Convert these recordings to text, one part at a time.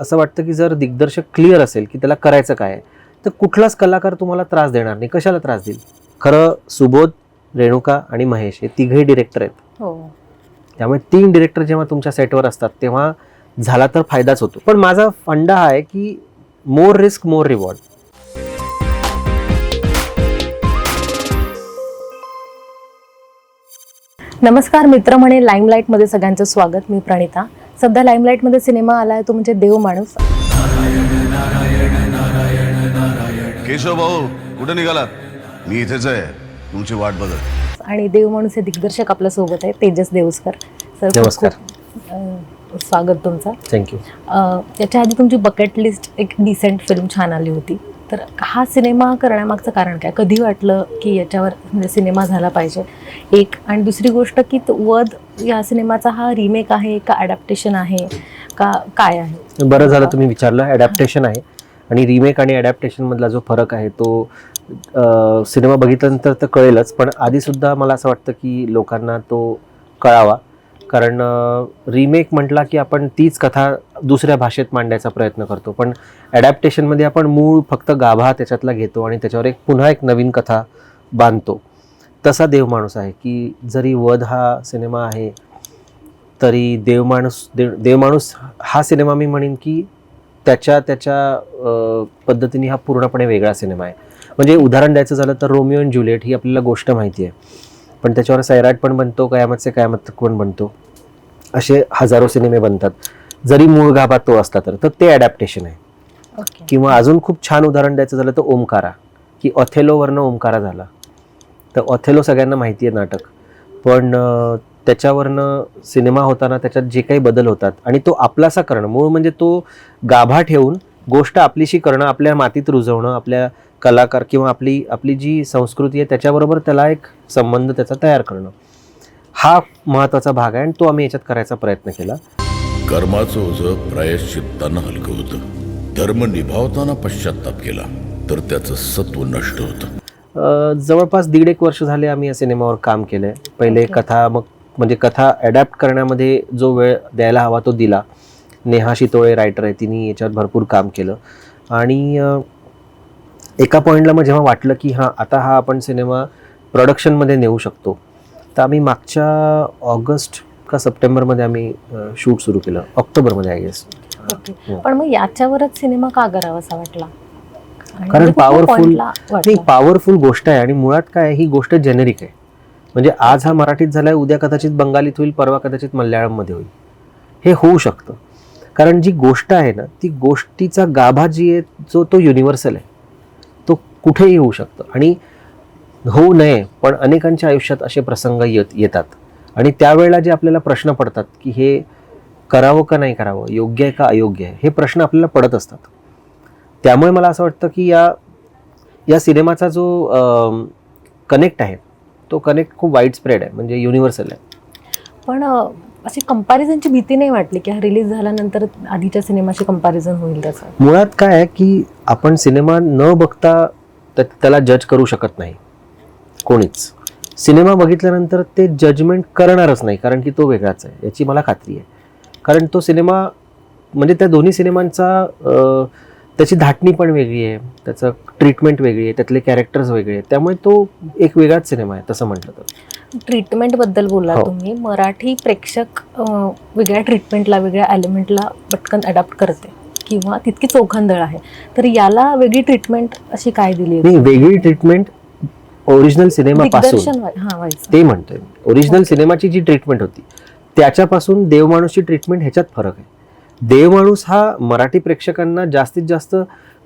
असं वाटतं की जर दिग्दर्शक क्लिअर असेल की त्याला करायचं काय आहे तर कुठलाच कलाकार तुम्हाला त्रास देणार नाही. कशाला त्रास देईल? खरं सुबोध रेणुका आणि महेश हे तिघही डिरेक्टर आहेत. हो. त्यामुळे तीन डिरेक्टर जेव्हा तुमच्या सेटवर असतात तेव्हा झाला तर फायदाच होतो. पण माझा फंडा हा आहे की मोर रिस्क मोर रिवॉर्ड नमस्कार मित्र म्हणे लाईमलाईटमध्ये सगळ्यांचं स्वागत. मी प्रणिता. सध्या लाईमलाईटमध्ये सिनेमा आलाय तो म्हणजे देव माणूस. केशव भाऊ कुठे निघालात मी इथेच आहे. तुमची वाट बघत. आणि देव माणूस हे दिग्दर्शक आपल्यासोबत आहे तेजस देवस्कर. सर खूप- स्वागत तुमचं. थँक्यू अं, याच्या आधी तुमची बकेट लिस्ट एक डिसेंट फिल्म छान आली होती. तर हा सिनेमा करण्यामागचं कारण काय? कधी वाटलं की याच्यावर म्हणजे सिनेमा झाला पाहिजे? एक आणि दुसरी गोष्ट की तो वध या सिनेमाचा हा रिमेक आहे का अडॅप्टेशन आहे का काय आहे? बरं झालं तुम्ही विचारलं ॲडॅप्टेशन आहे. आणि रिमेक आणि अडॅप्टेशन मधला जो फरक आहे तो सिनेमा बघितल्यानंतर तर कळेलच पण आधीसुद्धा मला असं वाटतं की लोकांना तो कळावा. कारण रिमेक म्हटला की आपण तीच कथा दुसऱ्या भाषेत मांडायचा प्रयत्न करतो. पण ॲडॅप्टेशनमध्ये आपण मूळ फक्त गाभा त्याच्यातला घेतो आणि त्याच्यावर एक पुन्हा एक नवीन कथा बांधतो. तसा देव माणूस आहे की जरी वध हा सिनेमा आहे तरी देवमाणूस देव देवमाणूस हा सिनेमा मी म्हणेन की त्याच्या त्याच्या पद्धतीने हा पूर्णपणे वेगळा सिनेमा आहे. म्हणजे उदाहरण द्यायचं झालं तर रोमिओ अँड ज्युलिएट ही आपल्याला गोष्ट माहिती आहे. पण त्याच्यावर सैराट पण बनतो कयामतचे कयामत पण बनतो. असे हजारो सिनेमे बनतात. जरी मूळ गाभा तो असला तर ते ॲडॅप्टेशन आहे. किंवा अजून खूप छान उदाहरण द्यायचं झालं तर ओमकारा की ऑथेलोवरनं ओमकारा झाला. तर ऑथेलो सगळ्यांना माहिती आहे नाटक. पण त्याच्यावरनं सिनेमा होताना त्याच्यात जे काही बदल होतात आणि तो आपलासा करणं मूळ म्हणजे तो गाभा ठेवून गोष्ट आपलीशी करणं आपल्या मातीत रुजवणं आपल्या कलाकार किंवा आपली आपली जी संस्कृती आहे त्याच्याबरोबर त्याला एक संबंध त्याचा तयार करणं. हा महत्त्वाचा भाग आहे आणि तो आम्ही याच्यात करायचा प्रयत्न केला. कर्माचं ओझ प्रायश्चित्तानं हलकं होतं. धर्म निभावताना पश्चाताप केला तर त्याचं सत्व नष्ट होतं. जवळपास दीड एक वर्ष झाले आम्ही या सिनेमावर काम केलंय. पहिले Okay. कथा मग म्हणजे कथा अडॅप्ट करण्यामध्ये जो वेळ द्यायला हवा तो दिला. नेहा शितोळे रायटर आहे तिने याच्यात भरपूर काम केलं. आणि एका पॉईंटला मग जेव्हा वाटलं की हां आता हा आपण सिनेमा प्रोडक्शनमध्ये नेऊ शकतो तर आम्ही मागच्या ऑगस्ट का सप्टेंबरमध्ये आम्ही शूट सुरू केलं. ऑक्टोबरमध्ये आय गेस ओके. हो. पण मग याच्यावरच सिनेमा का करावा असा वाटला? कारण म्हणजे कुठल्या powerful- point ला नाही? पॉवरफुल गोष्ट आहे आणि मुळात काय ही गोष्ट जेनेरिक आहे. म्हणजे आज हा मराठीत झालाय उद्या कदाचित बंगालीत होईल परवा कदाचित मल्याळममध्ये होईल. हे होऊ शकतं. कारण जी गोष्ट आहे ना ती गोष्टीचा गाभा जी आहे जो तो युनिव्हर्सल आहे. तो कुठेही होऊ शकतं. आणि होऊ नये पण अनेकांच्या आयुष्यात असे प्रसंग येत येतात. आणि त्यावेळेला जे आपल्याला प्रश्न पडतात की हे करावं का नाही करावं योग्य आहे का अयोग्य आहे हे प्रश्न आपल्याला पडत असतात. त्यामुळे मला असं वाटतं की या या सिनेमाचा जो कनेक्ट आहे तो कनेक्ट खूप वाईड स्प्रेड आहे म्हणजे युनिव्हर्सल आहे. पण अशी कंपॅरिझनची भीती नाही वाटली की हा रिलीज झाल्यानंतर आधीच्या सिनेमाशी कंपॅरिझन होईल त्याचं? मुळात काय आहे की आपण सिनेमा न बघता त्या- त्याला जज करू शकत नाही. कोणीच. सिनेमा बघितल्यानंतर ते जजमेंट करणारच नाही कारण की तो वेगळाच आहे. याची मला खात्री आहे. कारण तो सिनेमा म्हणजे त्या दोन्ही सिनेमांचा त्याची धाटणी पण वेगळी आहे त्याचं ट्रीटमेंट वेगळी आहे त्यातले कॅरेक्टर्स वेगळे आहेत. त्यामुळे तो एक वेगळाच सिनेमा आहे तसं म्हटलं तर. ट्रीटमेंटबद्दल बोला हो. तुम्ही. मराठी प्रेक्षक वेगळ्या ट्रीटमेंटला वेगळ्या एलिमेंटला पटकन अडॅप्ट करते किंवा तितकी चोखंदळ आहे. तर याला वेगळी ट्रीटमेंट अशी काय दिली? नाही वेगळी ट्रीटमेंट ओरिजिनल सिनेमापासून हा ते म्हणतोय ओरिजिनल. सिनेमाची जी ट्रीटमेंट होती त्याच्यापासून देवमाणूसची ट्रीटमेंट ह्याच्यात फरक आहे. देवमाणूस हा मराठी प्रेक्षकांना जास्तीत जास्त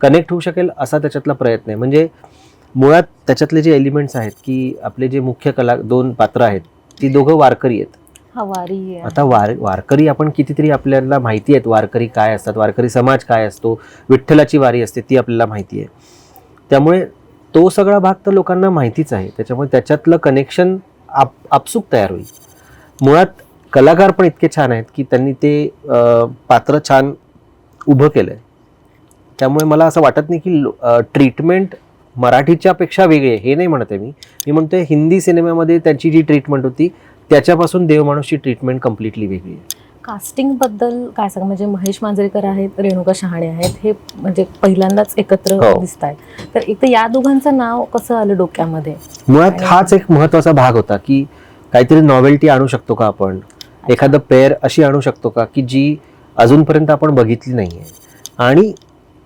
कनेक्ट होऊ शकेल असा त्याच्यातला प्रयत्न आहे. म्हणजे मुळात त्याच्यातले जे एलिमेंट्स आहेत की आपले जे मुख्य कला दोन पात्र आहेत ती दोघं वारकरी आहेत. हा वारी. आता वार वारकरी आपण कितीतरी आपल्याला माहिती आहेत वारकरी काय असतात वारकरी समाज काय असतो विठ्ठलाची वारी असते ती आपल्याला माहिती आहे. त्यामुळे तो सगळा भाग तर लोकांना माहितीच आहे. त्याच्यामुळे त्याच्यातलं कनेक्शन आप आपसूक तयार होईल. मुळात कलाकार पण इतके छान आहेत की त्यांनी ते पात्र छान उभं केलं आहे त्यामुळे मला असं वाटत नाही की ट्रीटमेंट मराठीच्या पेक्षा वेगळी आहे. हे नाही म्हणत मी. मी म्हणतोय हिंदी सिनेमामध्ये त्यांची जी ट्रीटमेंट होती त्याच्यापासून देवमाणूसची ट्रीटमेंट कम्प्लिटली वेगळी आहे. कास्टिंगबद्दल काय सांग? म्हणजे महेश मांजरेकर आहेत रेणुका शहाणे आहेत हे म्हणजे पहिल्यांदाच एकत्र हो. दिसत आहेत तर एक तर या दोघांचं नाव कसं आलं डोक्यामध्ये? मुळात हाच एक महत्त्वाचा भाग होता की काहीतरी नॉवेल्टी आणू शकतो का आपण? एखादं पेअर अशी आणू शकतो का की जी अजूनपर्यंत आपण बघितली नाहीये? आणि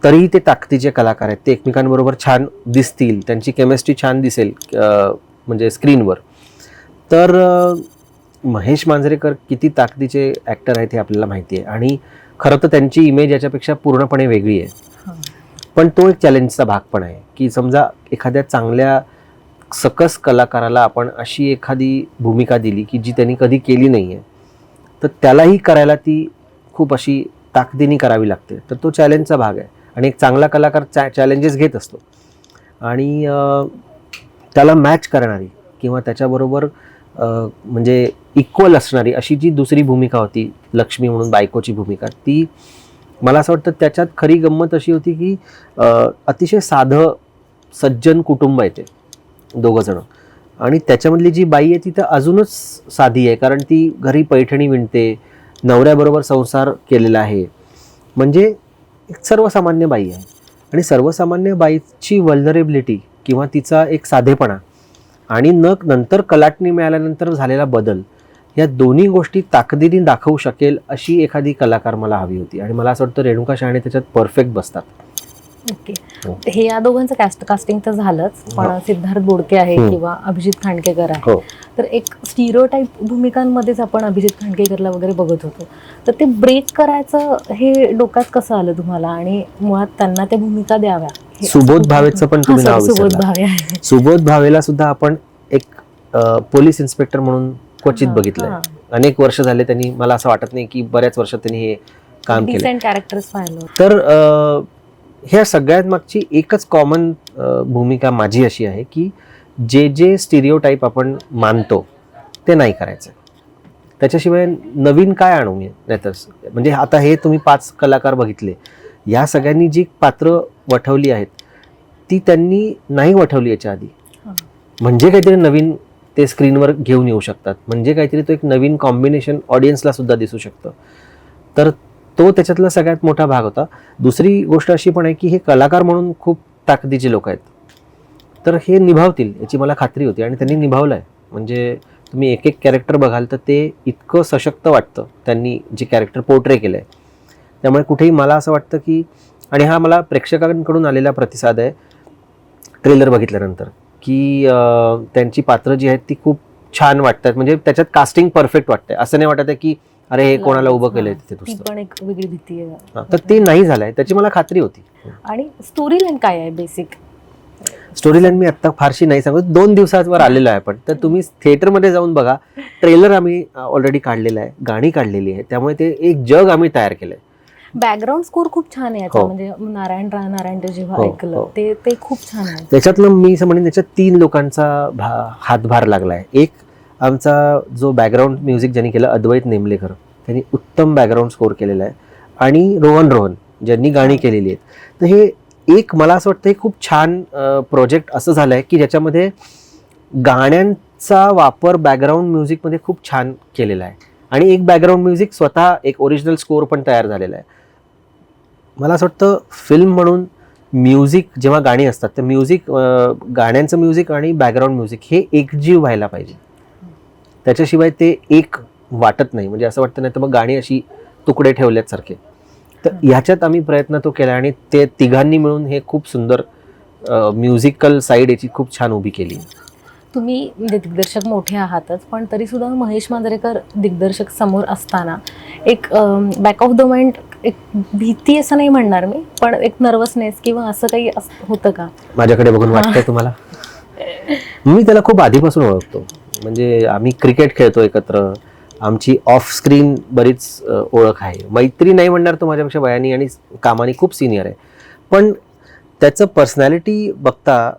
तरीही ते ताकदीचे कलाकार आहेत ते एकमेकांबरोबर छान दिसतील त्यांची केमिस्ट्री छान दिसेल म्हणजे स्क्रीनवर तर महेश मांजरेकर किती ताकदीचे ॲक्टर आहेत हे आपल्याला माहिती आहे आणि खरं तर त्यांची इमेज याच्यापेक्षा पूर्णपणे वेगळी आहे. पण तो एक चॅलेंजचा भाग पण आहे की समजा एखाद्या चांगल्या सकस कलाकाराला आपण अशी एखादी भूमिका दिली की जी त्यांनी कधी केली नाही आहे तर त्यालाही करायला ती खूप अशी ताकदीने करावी लागते. तर तो चॅलेंजचा भाग आहे. आणि एक चांगला कलाकार चॅ चॅलेंजेस घेत असतो. आणि त्याला मॅच करणारी किंवा त्याच्याबरोबर म्हणजे इक्वल असणारी अशी जी दुसरी भूमिका होती लक्ष्मी म्हणून बायकोची भूमिका ती मला असं वाटतं त्याच्यात खरी गंमत अशी होती की अतिशय साधं सज्जन कुटुंब आहे ते दोघंजणं आणि त्याच्यामधली जी बाई आहे ती तर अजूनच साधी आहे कारण ती घरी पैठणी विणते नवऱ्याबरोबर संसार केलेला आहे. म्हणजे एक सर्वसामान्य बाई आहे. आणि सर्वसामान्य बाईची वल्नरेबिलिटी किंवा तिचा एक साधेपणा आणि न नंतर कलाटणी मिळाल्यानंतर झालेला बदल या दोन्ही गोष्टी ताकदीने दाखवू शकेल अशी एखादी कलाकार मला हवी होती. आणि मला असं वाटतं रेणुका शहाणे त्याच्यात परफेक्ट बसतात. ओके. हो. हे या दोघांचं कास्ट कास्टिंग तर झालंच पण हो. सिद्धार्थ बोडके आहे. किंवा अभिजित खांडकेकर आहे. हो. तर एक स्टिरिओटाईप भूमिकांमध्येच आपण अभिजित खांडकेकरला वगैरे बघत होतो. तर ते ब्रेक करायचं हे डोक्यात कसं आलं तुम्हाला? आणि मुळात त्यांना त्या भूमिका द्याव्या. सुबोध भावेचं पण तुम्ही नाव सुबोध. भावे आहे. सुबोध भावेला सुद्धा आपण एक पोलीस इन्स्पेक्टर म्हणून क्वचित बघितलंय. अनेक वर्ष झाले त्यांनी मला असं वाटत नाही की बऱ्याच वर्ष त्यांनी हे काम केलं तर ह्या सगळ्यात मागची एकच कॉमन भूमिका माझी अशी आहे की जे जे स्टिरिओ टाईप आपण मानतो ते नाही करायचं. त्याच्याशिवाय नवीन काय आणू मी? नाहीतर म्हणजे आता हे तुम्ही पाच कलाकार बघितले. या सगळ्यांनी जी पात्र वठवली आहेत ती त्यांनी नाही वठवली याच्या आधी. म्हणजे काहीतरी नवीन ते स्क्रीनवर घेऊन येऊ शकतात. म्हणजे काहीतरी तो एक नवीन कॉम्बिनेशन ऑडियन्सला सुद्धा दिसू शकतं. तर तो त्याच्यातला सगळ्यात मोठा भाग होता. दुसरी गोष्ट अशी पण आहे की हे कलाकार म्हणून खूप ताकदीचे लोक आहेत. तर हे निभावतील याची मला खात्री होती आणि त्यांनी निभावलं आहे म्हणजे तुम्ही एक एक कॅरेक्टर बघाल तर ते इतकं सशक्त वाटतं त्यांनी जे कॅरेक्टर पोर्ट्रे केलं आहे त्यामुळे कुठेही मला असं वाटतं की आणि हा मला प्रेक्षकांकडून आलेला प्रतिसाद आहे ट्रेलर बघितल्यानंतर की त्यांची पात्र जी आहेत ती खूप छान वाटतात. म्हणजे त्याच्यात कास्टिंग परफेक्ट वाटतं असं नाही वाटत आहे की अरे हे कोणाला उभं केलंय तिथे ती पण एक वेगळी भीती आहे. हा, तर ते नाही झालंय. त्याची मला खात्री होती. आणि स्टोरी लाईन काय आहे बेसिक स्टोरी लाईन मी आता फारशी नाही सांगत. दोन दिवसावर आलेलो आहे पण तर तुम्ही थिएटरमध्ये जाऊन बघा. ट्रेलर आम्ही ऑलरेडी काढलेला आहे. गाणी काढलेली आहे. त्यामुळे ते एक जग आम्ही तयार केलंय. बॅकग्राऊंड स्कोर खूप छान आहे याचा हो. म्हणजे नारायण रा नारायण जेव्हा हो, ऐकलं हो. ते ते खूप छान आहे. त्याच्यातलं मी असं म्हणेन त्याच्यात तीन लोकांचा भा हातभार लागला आहे एक आमचा जो बॅकग्राऊंड म्युझिक ज्यांनी केलं अद्वैत नेमलेकर त्यांनी उत्तम बॅकग्राऊंड स्कोर केलेला आहे. आणि रोहन रोहन ज्यांनी गाणी केलेली आहेत. तर हे एक मला असं वाटतं हे खूप छान प्रोजेक्ट असं झालं आहे की ज्याच्यामध्ये गाण्यांचा वापर बॅकग्राऊंड म्युझिकमध्ये खूप छान केलेला आहे. आणि एक बॅकग्राऊंड म्युझिक स्वतः एक ओरिजिनल स्कोर पण तयार झालेला आहे. मला असं वाटतं फिल्म म्हणून म्युझिक जेव्हा गाणी असतात तर म्युझिक गाण्यांचं म्युझिक आणि बॅकग्राऊंड म्युझिक हे एकजीव व्हायला पाहिजे. त्याच्याशिवाय ते एक वाटत नाही. म्हणजे असं वाटतं नाही तर मग गाणी अशी तुकडे ठेवल्यात सारखे. तर ह्याच्यात आम्ही प्रयत्न तो केला आणि ते तिघांनी मिळून हे खूप सुंदर म्युझिकल साईड याची खूप छान उभी केली. तुम्ही म्हणजे दिग्दर्शक मोठे आहातच पण तरी सुद्धा महेश मांजरेकर दिग्दर्शक समोर असताना एक बॅक ऑफ द माइंड एक भीती असं नाही म्हणणार मी पण एक नर्वसनेस किंवा असं काही होतं का? माझ्याकडे बघून वाटतंय तुम्हाला? मी त्याला खूप आधीपासून ओळखतो. म्हणजे आम्ही क्रिकेट खेळतो एकत्र. आमची ऑफ स्क्रीन बरीच ओळख आहे. मैत्री नाही म्हणणार तो माझ्यापेक्षा वयानी आणि कामाने खूप सिनियर आहे. पण त्याचं पर्सनॅलिटी बघता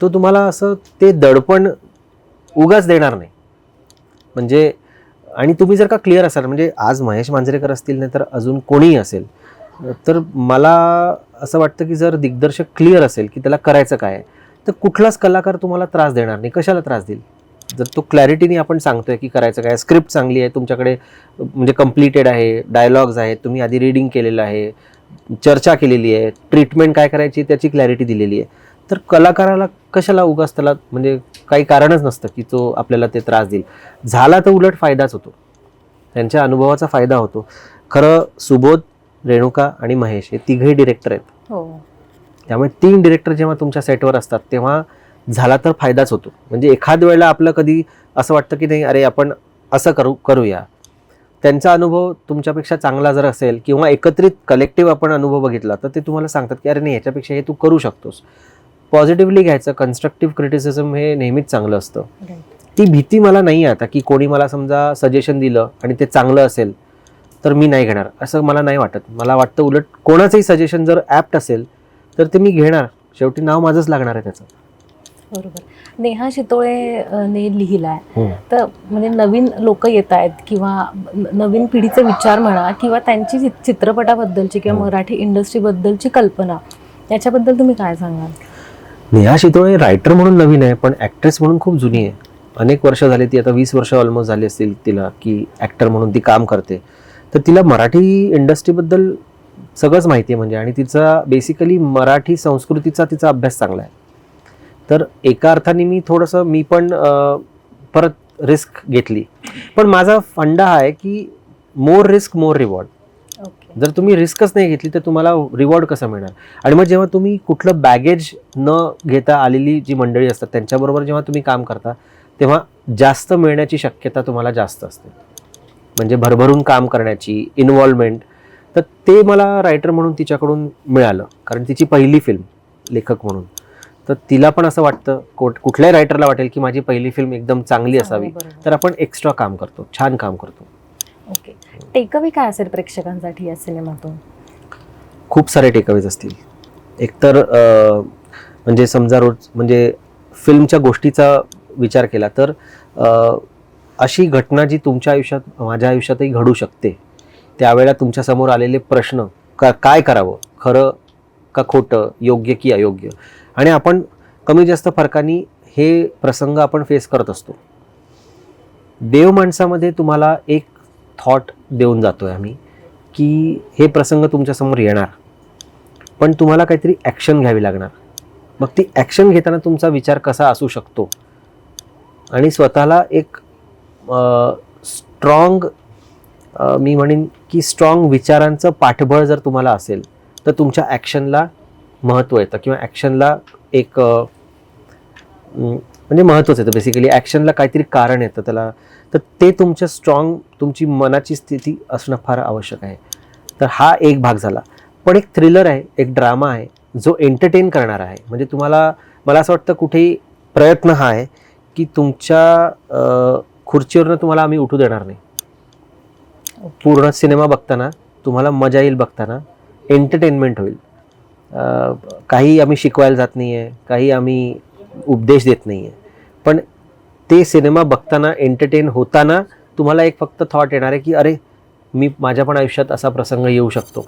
तो तुम्हाला असं ते दडपण उगाच देणार नाही. म्हणजे आणि तुम्ही जर का क्लिअर असाल म्हणजे आज महेश मांजरेकर असतील नाही तर अजून कोणीही असेल तर मला असं वाटतं की जर दिग्दर्शक क्लिअर असेल की त्याला करायचं काय आहे, तर कुठलाच कलाकार तुम्हाला त्रास देणार नाही. कशाला त्रास देईल? जर तो क्लॅरिटीने आपण सांगतोय की करायचं काय स्क्रिप्ट चांगली आहे तुमच्याकडे म्हणजे कम्प्लिटेड आहे डायलॉग्स आहेत तुम्ही आधी रिडिंग केलेलं आहे चर्चा केलेली आहे ट्रीटमेंट काय करायची त्याची क्लॅरिटी दिलेली आहे. तर कलाकाराला कशाला उगाच त्याला म्हणजे काही कारणच नसतं की तो आपल्याला ते त्रास देईल. झाला तर उलट फायदाच होतो. त्यांच्या अनुभवाचा फायदा होतो. खरं सुबोध रेणुका आणि महेश हे तिघही डिरेक्टर आहेत. हो. त्यामुळे तीन डिरेक्टर जेव्हा तुमच्या सेटवर असतात तेव्हा झाला तर फायदाच होतो. म्हणजे एखाद वेळेला आपलं कधी असं वाटतं की नाही अरे आपण असं करू करूया. त्यांचा अनुभव तुमच्यापेक्षा चांगला जर असेल किंवा एकत्रित कलेक्टिव्ह आपण अनुभव बघितला तर ते तुम्हाला सांगतात की अरे नाही याच्यापेक्षा हे तू करू शकतोस. पॉझिटिव्हली घ्यायचं कन्स्ट्रक्टिव्ह क्रिटिसिझम हे नेहमीच चांगलं असतं. ती भीती मला नाही आता की कोणी मला समजा सजेशन दिलं आणि ते चांगलं असेल तर मी नाही घेणार. असं मला नाही वाटत. मला वाटतं उलट कोणाचंही सजेशन जर ॲप्ट असेल तर ते मी घेणार. शेवटी नाव माझंच लागणार आहे त्याचं. बरोबर. नेहा शितोळे अ, ने लिहिलाय. तर म्हणजे नवीन लोक येत आहेत किंवा नवीन पिढीचे विचार म्हणा किंवा त्यांची चित- चित्रपटाबद्दलची किंवा हो. मराठी इंडस्ट्रीबद्दलची कल्पना याच्याबद्दल तुम्ही काय सांगाल? नेहा शितोळे रायटर म्हणून नवीन आहे पण ॲक्ट्रेस म्हणून खूप जुनी आहे. अनेक वर्ष झाली ती आता वीस वर्ष ऑलमोस्ट झाली असतील तिला की ॲक्टर म्हणून ती काम करते. तर तिला मराठी इंडस्ट्रीबद्दल सगळंच माहिती आहे म्हणजे. आणि तिचा बेसिकली मराठी संस्कृतीचा तिचा अभ्यास चांगला आहे. तर एका अर्थाने मी थोडंसं मी पण परत रिस्क घेतली. पण माझा फंडा हा आहे की मोर रिस्क मोर रिवॉर्ड जर तुम्ही रिस्कच नाही घेतली तर तुम्हाला रिवॉर्ड कसं मिळणार? आणि मग जेव्हा तुम्ही कुठलं बॅगेज न घेता आलेली जी मंडळी असतात त्यांच्याबरोबर जेव्हा तुम्ही काम करता तेव्हा जास्त मिळण्याची शक्यता तुम्हाला जास्त असते. म्हणजे भरभरून काम करण्याची इन्व्हॉल्वमेंट तर ते मला रायटर म्हणून तिच्याकडून मिळालं. कारण तिची पहिली फिल्म लेखक म्हणून. तर तिला पण असं वाटतं कोट कुठल्याही रायटरला वाटेल की माझी पहिली फिल्म एकदम चांगली असावी. तर आपण एक्स्ट्रा काम करतो छान काम करतो. ओके. टेकअवे काय असेल प्रेक्षकांसाठी या सिनेमातून? खूप सारे टेकअवेज असतील. एकतर म्हणजे समजा रोज म्हणजे फिल्मच्या गोष्टीचा विचार केला तर अशी घटना जी तुमच्या आयुष्यात माझ्या आयुष्यातही घडू शकते त्यावेळेला तुमच्यासमोर आलेले प्रश्न का काय करावं? खरं का खोटं? योग्य की अयोग्य? आणि आपण कमी जास्त फरकाने हे प्रसंग आपण फेस करत असतो. देव माणसामध्ये तुम्हाला एक थॉट देऊन जातोय आम्ही की हे प्रसंग तुमच्यासमोर येणार पण तुम्हाला काहीतरी ॲक्शन घ्यावी लागणार. मग ती ॲक्शन घेताना तुमचा विचार कसा असू शकतो? आणि स्वतःला एक स्ट्रॉंग मी म्हणेन की स्ट्रॉंग विचारांचं पाठबळ जर तुम्हाला असेल तर तुमच्या ॲक्शनला महत्त्व येतं किंवा ॲक्शनला एक म्हणजे महत्त्वच येतं. बेसिकली ॲक्शनला काहीतरी कारण येतं त्याला. तर ते तुमच्या स्ट्रॉंग तुमची मनाची स्थिती असणं फार आवश्यक आहे. तर हा एक भाग झाला. पण एक थ्रिलर आहे एक ड्रामा आहे जो एंटरटेन करणारा आहे. म्हणजे तुम्हाला मला असं वाटतं कुठेही प्रयत्न हा आहे की तुमच्या खुर्चीवरनं तुम्हाला आम्ही उठू देणार नाही. पूर्ण सिनेमा बघताना तुम्हाला मजा येईल बघताना एंटरटेनमेंट होईल. काही आम्ही शिकवायला जात नाही आहे काही आम्ही उपदेश देत नाही आहे पण ते सिनेमा बघताना एंटरटेन होताना तुम्हाला एक फक्त थॉट येणार आहे की अरे मी माझ्या पण आयुष्यात असा प्रसंग येऊ शकतो.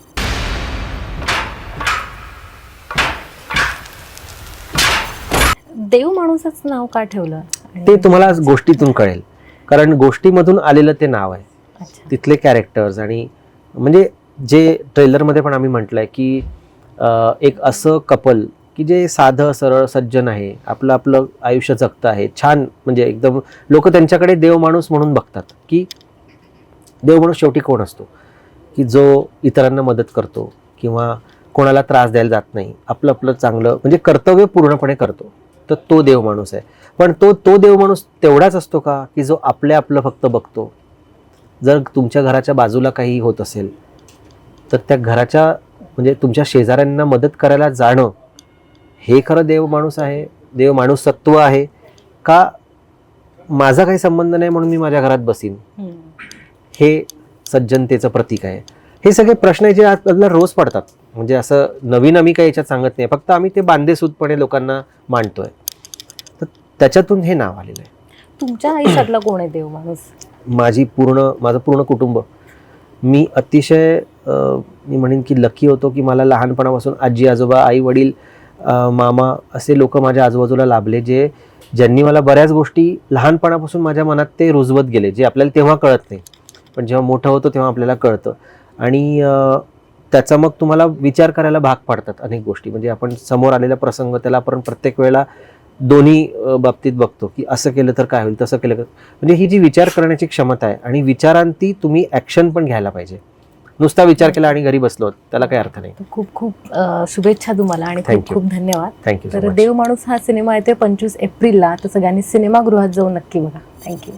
देव माणूसच नाव का ठेवलं? ते तुम्हाला गोष्टीतून कळेल. कारण गोष्टीमधून आलेलं ते नाव आहे. तिथले कॅरेक्टर्स आणि म्हणजे जे ट्रेलरमध्ये पण आम्ही म्हटलं आहे की एक असं कपल की जे साधं सरळ सज्जन आहे आपलं आपलं आयुष्य जगतं आहे छान म्हणजे एकदम लोक त्यांच्याकडे देव माणूस म्हणून बघतात की देव माणूस शेवटी कोण असतो? की जो इतरांना मदत करतो किंवा कोणाला त्रास द्यायला जात नाही आपलं आपलं चांगलं म्हणजे कर्तव्य पूर्णपणे करतो तर तो देव माणूस आहे. पण तो तो देव माणूस तेवढाच असतो का की जो आपल्या आपलं फक्त बघतो? जर तुमच्या घराच्या बाजूला काही होत असेल तर त्या घराच्या म्हणजे तुमच्या शेजाऱ्यांना मदत करायला जाणं हे खरं देव माणूस आहे देव माणूस सत्व आहे का माझा काही संबंध नाही म्हणून मी माझ्या घरात बसीन. हे सज्जनतेचं प्रतीक आहे. हे सगळे प्रश्न जे आज आपल्याला रोज पडतात. म्हणजे असं नवीन आम्ही काही याच्यात सांगत नाही. फक्त आम्ही ते बांधेसूदपणे लोकांना मांडतोय. तर त्याच्यातून हे नाव आलेलं आहे. तुमच्या आयुष्यातला कोण आहे देव माणूस? माझी पूर्ण माझं पूर्ण कुटुंब. मी अतिशय मी म्हणेन की लकी होतो की मला लहानपणापासून आजी आजोबा आई वडील मामा असे लोक माझ्या आजूबाजूला लाभले जे ज्यांनी मला बऱ्याच गोष्टी लहानपणापासून माझ्या मनात ते रुजवत गेले जे आपल्याला तेव्हा कळत नाही. पण जेव्हा मोठं होतं तेव्हा आपल्याला कळतं. आणि त्याचा मग तुम्हाला विचार करायला भाग पाडतात अनेक गोष्टी. म्हणजे आपण समोर आलेला प्रसंग त्याला आपण प्रत्येक वेळेला दोन्ही बाबतीत बघतो की असं केलं तर काय होईल तसं केलं तर. म्हणजे ही जी विचार करण्याची क्षमता आहे आणि विचारांती तुम्ही ॲक्शन पण घ्यायला पाहिजे. नुसता विचार केला आणि घरी बसलो त्याला काही अर्थ नाही. खूप खूप शुभेच्छा तुम्हाला आणि खूप. खूप धन्यवाद. थँक्यू तर देव माणूस हा सिनेमा येते पंचवीस एप्रिलला तर सगळ्यांनी सिनेमागृहात जाऊन नक्की बघा. थँक्यू